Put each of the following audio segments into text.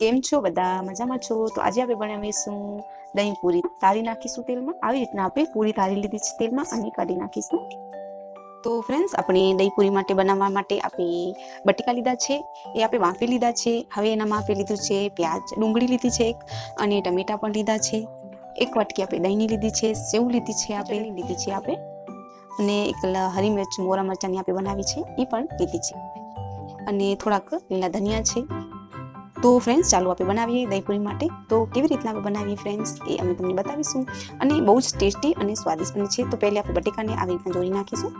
છો? બધા મજામાં છો? તો આજે આપણે બનાવીશું દહીં પૂરી. તારી નાખીશું તેલમાં. આવી રીતના આપણે પૂરી તારી લીધી છે તેલમાં અને કાઢી નાખીશું. તો ફ્રેન્ડ્સ આપણે દહીં પૂરી માટે બનાવવા માટે આપણે બટેકા લીધા છે. એ આપણે વાંફી લીધા છે. હવે એનામાં આપણે લીધું છે પ્યાજ. ડુંગળી લીધી છે એક અને ટમેટા પણ લીધા છે. એક વાટકી આપણે દહીંની લીધી છે. સેવ લીધી છે આપણે. લીધી છે. આપણે. અને એક હરી મિર્ચ મોરા મરચાંની આપણે બનાવી છે. એ પણ લીધી છે. અને થોડાક લીલા ધનિયા છે. તો ફ્રેન્ડ્સ ચાલો આપણે બનાવીએ દહીંપુરી માટે. તો કેવી રીતના આપણે બનાવીએ ફ્રેન્ડ્સ એ અમે તમને બતાવીશું. અને બહુ જ ટેસ્ટી અને સ્વાદિષ્ટ બને છે. તો પહેલે આપણે બટેકાને આવી રીતના જોડી નાખીશું.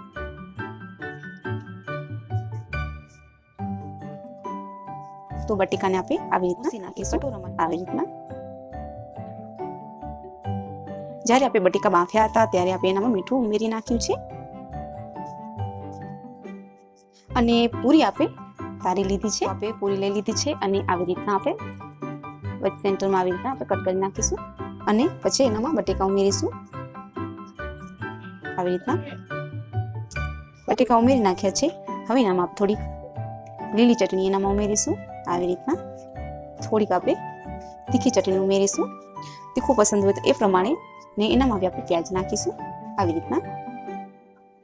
તો બટેકાને આપણે આવી રીતના નાખીશું. કટોરામાં આવી રીતના. જ્યારે આપણે બટેકા બાફ્યા હતા ત્યારે આપણે એનામાં મીઠું ઉમેરી નાખ્યું છે. અને પૂરી આપણે તારી લીધી છે આપણે પૂરી લઈ લીધી છે અને આવી રીતના આપણે વચ્ચે સેન્ટરમાં આવી રીતના આપણે કટ કરી નાખીશું અને પછી એનામાં બટેકા ઉમેરીશું. આવી રીતના બટેકા ઉમેરી નાખ્યા છે. હવે એનામાં થોડી લીલી ચટણી એનામાં ઉમેરીશું. આવી રીતના થોડીક આપણે તીખી ચટણી ઉમેરીશું. તીખું પસંદ હોય તો એ પ્રમાણે ને એનામાં આપણે પ્યાજ નાખીશું. આવી રીતના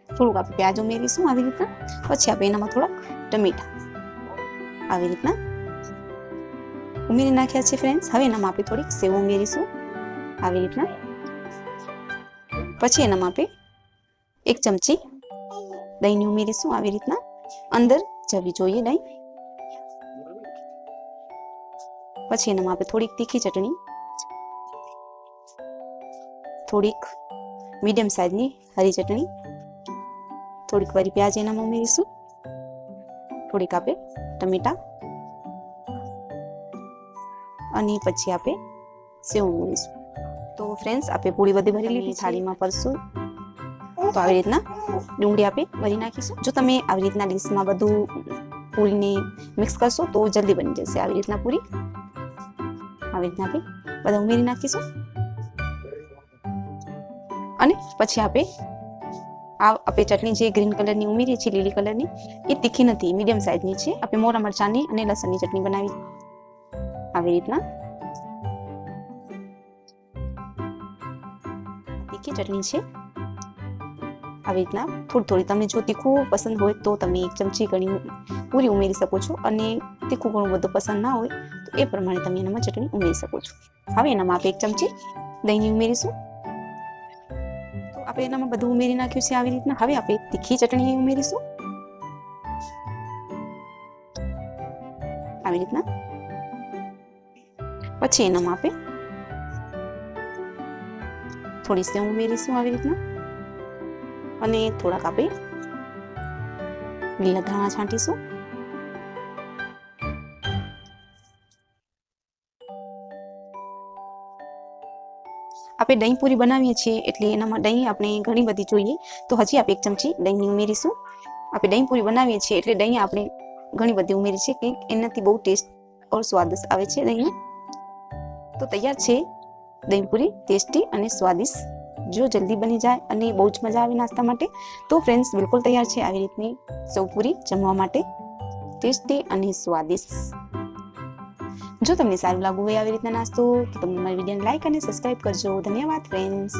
થોડુંક આપણે પ્યાજ ઉમેરીશું. આવી રીતના પછી આપણે એનામાં થોડાક ટમેટા આવી રીતના. ઉમેરી નાખ્યા છે ફ્રેન્ડ્સ હવે એનામાં આપણે થોડીક સેવ ઉમેરીશું. આવી રીતના. પછી એનામાં આપણે એક ચમચી દહીંની ઉમેરીશું આવી રીતના. અંદર જવી જોઈએ દહીં. પછી એનામાં આપણે થોડીક તીખી ચટણી. થોડીક મીડિયમ સાઇઝની હરી ચટણી. થોડીક વારી પ્યાજ એનામાં ઉમેરીશું. થોડીક આપણે ટમેટા. અને પછી આપણે સેવ ઉમેરીશું તો ફ્રેન્ડ્સ આપણે પૂરી બધી ભરી લીધી થાળીમાં પરશું તો આવી રીતના ડુંગળી આપણે ભરી નાખીશું. જો તમે આવી રીતના ડીશમાં બધું પૂરીને મિક્સ કરશો તો જલ્દી બની જશે આવી રીતના પૂરી. આવી રીતના આપણે બધા ઉમેરી નાખીશું. અને પછી આપણે આ આપણે ચટણી જે ગ્રીન કલરની ઉમેરીએ છીએ, લીલી કલરની એ તીખી નથી મીડિયમ સાઇઝની છે. આપણે મોરા મરચાંની અને લસણની ચટણી બનાવી. આવી રીતના. તીખી ચટણી છે. આવી રીતના. થોડી થોડી તમને જો તીખું પસંદ હોય તો તમે એક ચમચી ઘણી પૂરી ઉમેરી શકો છો અને તીખું ઘણું બધું પસંદ ના હોય તો એ પ્રમાણે તમે એનામાં ચટણી ઉમેરી શકો છો. હવે એનામાં આપણે એક ચમચી દહીંની ઉમેરીશું. આપણે એનામાં બધું ઉમેરી નાખ્યું છે આવી રીતના. હવે આપણે તીખી ચટણી ઉમેરીશું. આવી રીતના. પછી એનામાં આપણે થોડી સેવ ઉમેરીશું આવી રીતના. અને થોડાક આપણે લીલા ધાણા છાંટીશું. આપણે દહીં પૂરી બનાવીએ છીએ એટલે એનામાં દહીં આપણે ઘણી બધી જોઈએ. તો હજી આપણે એક ચમચી દહીંની ઉમેરીશું. આપણે દહીં પૂરી બનાવીએ છીએ એટલે દહીં આપણે ઘણી બધી ઉમેરી છે કે એનાથી બહુ ટેસ્ટ ઓર સ્વાદિષ્ટ આવે છે દહીં. તો તૈયાર છે દહીં પૂરી, ટેસ્ટી અને સ્વાદિષ્ટ. જો જલ્દી બની જાય અને બહુ જ મજા આવે નાસ્તા માટે, તો ફ્રેન્ડ્સ બિલકુલ તૈયાર છે. આવી રીતની સૌ પૂરી જમવા માટે ટેસ્ટી અને સ્વાદિષ્ટ. જો તમને સારું લાગુ હોય આવી રીતના નાસ્તો તો તમે મારી વિડીયોને લાઇક અને સબસ્ક્રાઈબ કરજો. ધન્યવાદ ફ્રેન્ડ્સ